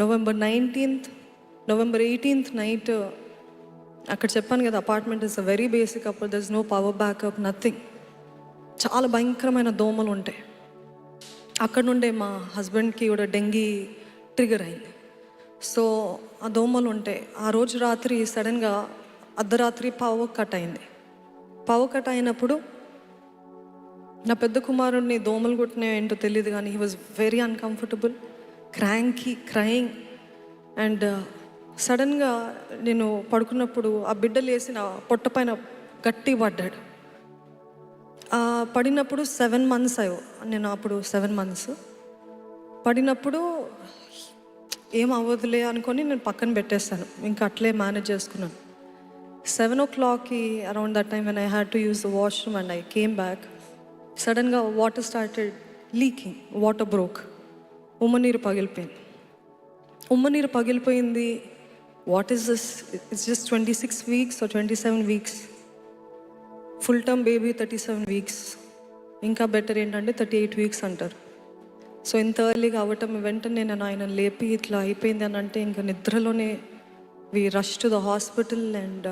November nineteenth November eighteenth night అక్కడ చెప్పాను కదా apartment is a very basic అప్పుడు there is no power backup nothing చాలా భయంకరమైన దోమలు ఉంటాయి. అక్కడ నుండే మా హస్బెండ్కి కూడా డెంగీ ట్రిగర్ అయింది. సో ఆ దోమలు ఉంటాయి ఆ రోజు రాత్రి సడన్గా అర్ధరాత్రి పవర్ కట్ అయింది. పవర్ కట్ అయినప్పుడు నా పెద్ద కుమారుడిని దోమలు కొట్టినాయో ఏంటో తెలియదు కానీ he was very uncomfortable cranky crying. And uh, సడన్గా నేను పడుకున్నప్పుడు ఆ బిడ్డ లేసిన నా పొట్ట పైన గట్టి పడ్డాడు. పడినప్పుడు సెవెన్ మంత్స్ అయ్యో నేను అప్పుడు సెవెన్ మంత్స్. పడినప్పుడు ఏం అవ్వదులే అనుకొని నేను పక్కన పెట్టేస్తాను. ఇంకా అట్లే మేనేజ్ చేసుకున్నాను. సెవెన్ ఓ క్లాక్కి around that time when I had to use the washroom and I came back సడన్గా water started leaking water broke ఉమ్మనీరు పగిలిపోయింది. ఉమ్మనీరు పగిలిపోయింది. What is this it's just twenty six weeks twenty seven weeks full term baby thirty seven weeks ఇంకా better ఏంటంటే thirty eight weeks అంటారు. So ఇంత ఎర్లీగా అవ్వటం వెంటనే నేను ఆయన లేపి ఇట్లా అయిపోయింది అని అంటే ఇంకా నిద్రలోనే we rush to the hospital and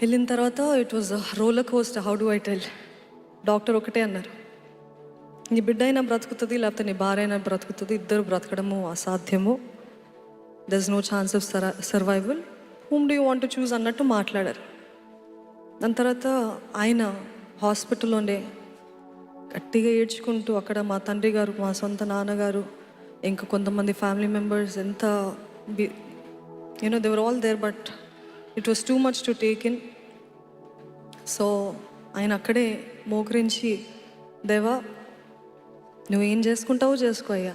వెళ్ళిన తర్వాత it was roller coaster how do I tell doctor ఒకటే అన్నారు. నీ బిడ్డ అయినా బ్రతుకుతుంది లేకపోతే నీ భార్య అయినా బ్రతుకుతుంది ఇద్దరు బ్రతకడము అసాధ్యము. There is no chance of survival whom do you want to choose అన్నట్టు మాట్లాడారు. దాని తర్వాత ఆయన హాస్పిటల్లోనే గట్టిగా ఏడ్చుకుంటూ అక్కడ మా తండ్రి గారు మా సొంత నాన్నగారు ఇంకా కొంతమంది ఫ్యామిలీ మెంబర్స్ ఎంత B you know they were all there but it was too much to take in so ఆయన అక్కడే మోకరించి దేవా నువ్వేం చేసుకుంటావో చేసుకో అయ్యా.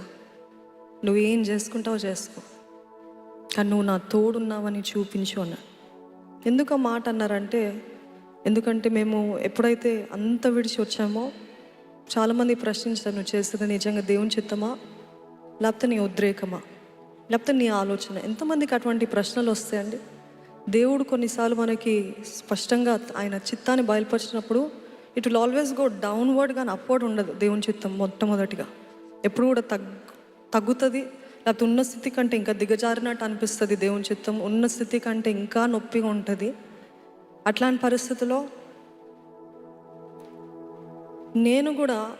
నువ్వేం చేసుకుంటావో చేసుకో. కానీ నువ్వు నా తోడున్నావని చూపించు అన్నా. ఎందుకు ఆ మాట అన్నారంటే ఎందుకంటే మేము ఎప్పుడైతే అంత విడిచి వచ్చామో చాలామంది ప్రశ్నించారు నువ్వు చేస్తుంది నిజంగా దేవుని చిత్తమా? లేకపోతే నీ ఉద్రేకమా? లేకపోతే నీ ఆలోచన? ఎంతమందికి అటువంటి ప్రశ్నలు వస్తాయండి? దేవుడు కొన్నిసార్లు మనకి స్పష్టంగా ఆయన చిత్తాన్ని బయలుపరిచినప్పుడు it will always go downward కానీ అప్వర్డ్ ఉండదు దేవుని చిత్తం మొట్టమొదటిగా. ఎప్పుడు కూడా తగ్ తగ్గుతుంది. లేకపోతే ఉన్న స్థితి కంటే ఇంకా దిగజారినట్టు అనిపిస్తుంది దేవుని చిత్తం. ఉన్న స్థితి కంటే ఇంకా నొప్పిగా ఉంటుంది. అట్లాంటి పరిస్థితిలో నేను కూడా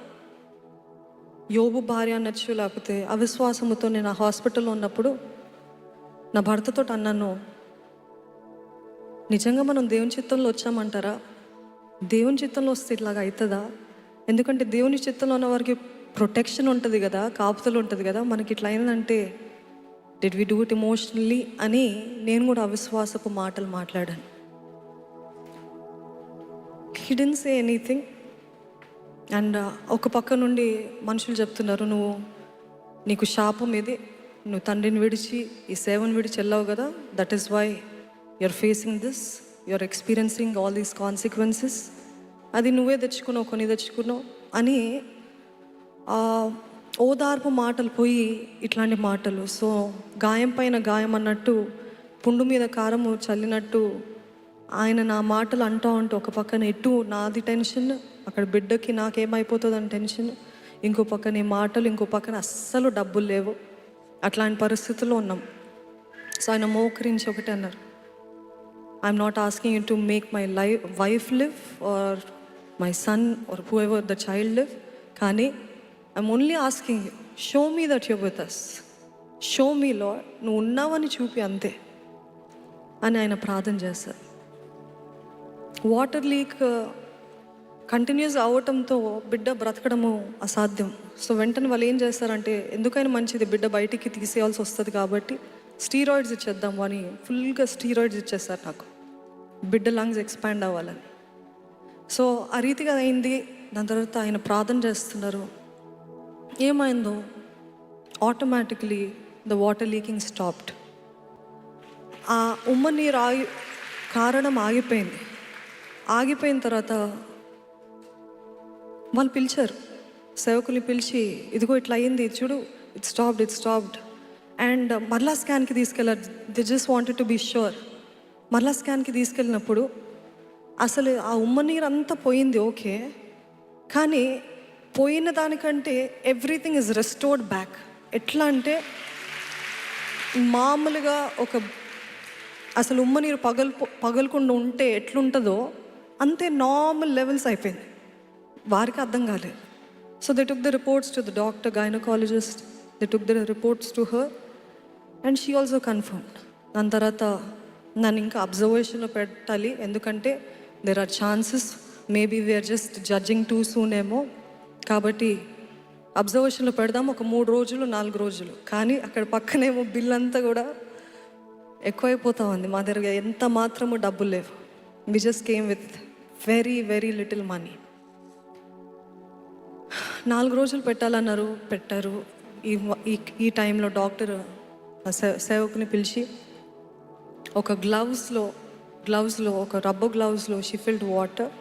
యోబు భార్య అనొచ్చు లేకపోతే అవిశ్వాసముతో నేను ఆ హాస్పిటల్లో ఉన్నప్పుడు నా భర్తతో అన్నాను నిజంగా మనం దేవుని చిత్తంలో వచ్చామంటారా? దేవుని చిత్తంలో వస్తే ఇట్లాగా అవుతుందా? ఎందుకంటే దేవుని చిత్తంలో ఉన్న వారికి ప్రొటెక్షన్ ఉంటుంది కదా కాపుతలు ఉంటుంది కదా. మనకి ఇట్లా అయిందంటే did we do it emotionally అని నేను కూడా అవిశ్వాసపు మాటలు మాట్లాడాను. హిడెన్ సే ఎనీథింగ్ అండ్ ఒక పక్క నుండి మనుషులు చెప్తున్నారు నువ్వు నీకు శాపం ఇది నువ్వు తండ్రిని విడిచి ఈ సేవను విడిచి వెళ్ళావు కదా. That is why you're facing this you're experiencing all these consequences అది నువ్వే తెచ్చుకున్నావు కొని తెచ్చుకున్నావు అని ఓదార్పు మాటలు పోయి ఇట్లాంటి మాటలు. సో గాయం పైన గాయం అన్నట్టు పుండు మీద కారము చల్లినట్టు ఆయన నా మాటలు అంటూ ఉంటూ ఒక పక్కన ఎటు నాది టెన్షన్ అక్కడ బిడ్డకి నాకేమైపోతుంది అని టెన్షన్ ఇంకో పక్కన ఈ మాటలు ఇంకో పక్కన అస్సలు డబ్బులు లేవు. అట్లాంటి పరిస్థితుల్లో ఉన్నాం. సో ఆయన మోకరించి ఒకటి అన్నారు. I'm not asking you to make my life wife live or my son or whoever the child live కానీ I'm only asking you show me that you with us show మీలో నువ్వు ఉన్నావని చూపి అంతే. అని ఆయన ప్రార్థన చేస్తారు వాటర్ లీక్ uh, కంటిన్యూస్ అవటంతో బిడ్డ బ్రతకడము అసాధ్యం. సో వెంటనే వాళ్ళు ఏం చేస్తారంటే ఎందుకైనా మంచిది బిడ్డ బయటికి తీసేయాల్సి వస్తుంది కాబట్టి స్టీరాయిడ్స్ ఇచ్చేద్దాము అని ఫుల్గా స్టీరాయిడ్స్ ఇచ్చేస్తారు నాకు. బిడ్డ లంగ్స్ ఎక్స్పాండ్ అవ్వాలని. సో ఆ రీతిగా అయింది. దాని తర్వాత ఆయన ప్రార్థన చేస్తున్నారు. ఏమైందో? Automatically the water leaking stopped ఆ ఉమ్మ నీరు ఆగి కారణం ఆగిపోయింది. ఆగిపోయిన తర్వాత వాళ్ళు పిలిచారు. సేవకుల్ని పిలిచి ఇదిగో ఇట్లా అయింది చూడు it stopped it stopped and మరలా స్కాన్కి తీసుకెళ్ళారు. They just wanted to be sure మరలా స్కాన్కి తీసుకెళ్ళినప్పుడు అసలు ఆ ఉమ్మ నీరు అంతా పోయింది ఓకే. కానీ పోయిన దానికంటే ఎవ్రీథింగ్ ఇస్ రెస్టోర్డ్ బ్యాక్. ఎట్లా అంటే మామూలుగా ఒక అసలు ఉమ్మ నీరు పగలు పగలకుండా ఉంటే ఎట్లుంటుందో అంతే నార్మల్ లెవెల్స్ అయిపోయింది. వారికి అర్థం కాలేదు. So they took the reports to the doctor gynaecologist they took the reports to her and she also confirmed దాని తర్వాత నన్ను ఇంకా అబ్జర్వేషన్లో పెట్టాలి. ఎందుకంటే there are chances maybe we're just judging too soon ఏమో. కాబట్టి అబ్జర్వేషన్లో పెడదాం. ఒక మూడు రోజులు నాలుగు రోజులు. కానీ అక్కడ పక్కనేమో బిల్ అంతా కూడా ఎక్కువైపోతా ఉంది. మా దగ్గర ఎంత మాత్రము డబ్బులు లేవు. We just came with very very little money నాలుగు రోజులు పెట్టాలన్నారు. పెట్టారు. ఈ ఈ ఈ టైంలో డాక్టర్ సేవకుని పిలిచి ఒక గ్లవ్స్లో గ్లవ్స్లో ఒక rubber గ్లవ్స్లో she filled water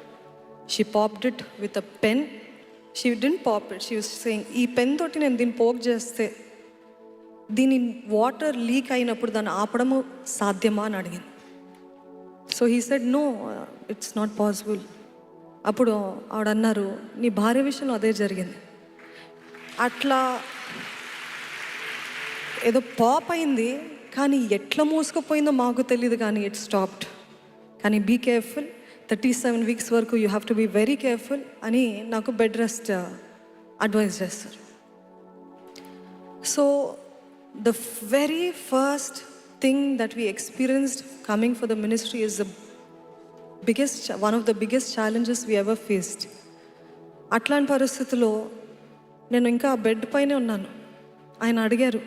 she popped it with a pen she didn't pop it she saying ఈ పెన్ తోటి నేను దీన్ని పోక్ చేస్తే దీని వాటర్ లీక్ అయినప్పుడు దాన్ని ఆపడము సాధ్యమా? అని అడిగింది. So he said no it's not possible అప్పుడు ఆవిడ అన్నారు నీ భార్య విషయంలో అదే జరిగింది. అట్లా ఏదో పాప్ అయింది. కానీ ఎట్లా మోసుకుపోయిందో మాకు తెలియదు కానీ ఇట్ స్టాప్డ్ కానీ be careful thirty seven weeks వరకు you have to be very careful అని నాకు బెడ్ రెస్ట్ అడ్వైజ్ చేస్తారు. So the very first thing that we experienced coming for the ministry is the biggest one of the biggest challenges we ever faced అట్లాంటి పరిస్థితుల్లో నేను ఇంకా bed పైనే ఉన్నాను. ఆయన అడిగారు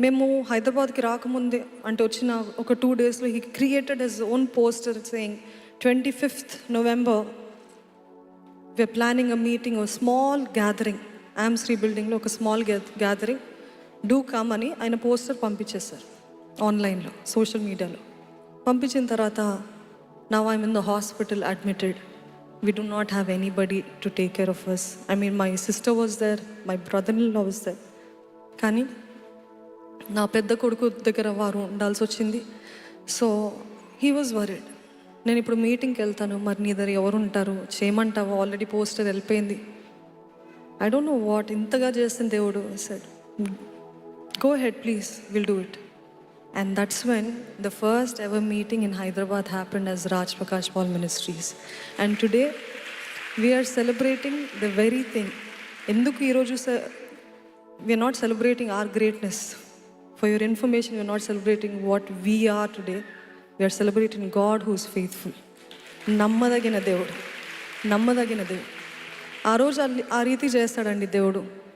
మేము హైదరాబాద్కి రాకముందే అంటే వచ్చిన ఒక టూ డేస్లో he created his own poster saying twenty fifth November we're planning a meeting small gathering Sri బిల్డింగ్లో ఒక స్మాల్ గ్యాదరింగ్ డూ కమ్ అని ఆయన పోస్టర్ పంపించేశారు ఆన్లైన్లో సోషల్ మీడియాలో పంపించిన తర్వాత now I'm in the hospital admitted we do not have anybody to take care of us I mean my sister was there my brother in law was there కానీ నా పెద్ద కొడుకు దగ్గర వారు ఉండాల్సి వచ్చింది. సో హీ వాజ్ వరీడ్ నేను ఇప్పుడు మీటింగ్కి వెళ్తాను. మరి నీ దగ్గర ఎవరు ఉంటారు? చేయమంటావు? ఆల్రెడీ పోస్టర్ వెళ్ళిపోయింది. ఐ డోంట్ నో వాట్ ఇంతగా చేసిన దేవుడు said go ahead please will do it and that's when the first ever meeting in Hyderabad happened as Raj Prakash Paul ministries and today we're celebrating the very thing ఎందుకు ఈరోజు we're not celebrating our greatness for your information we're not celebrating what we are today we're celebrating God whose faithful నమ్మదగిన దేవుడు. నమ్మదగిన దేవుడు. ఆ రోజు అల్లి- ఆ రీతి చేస్తాడండి దేవుడు.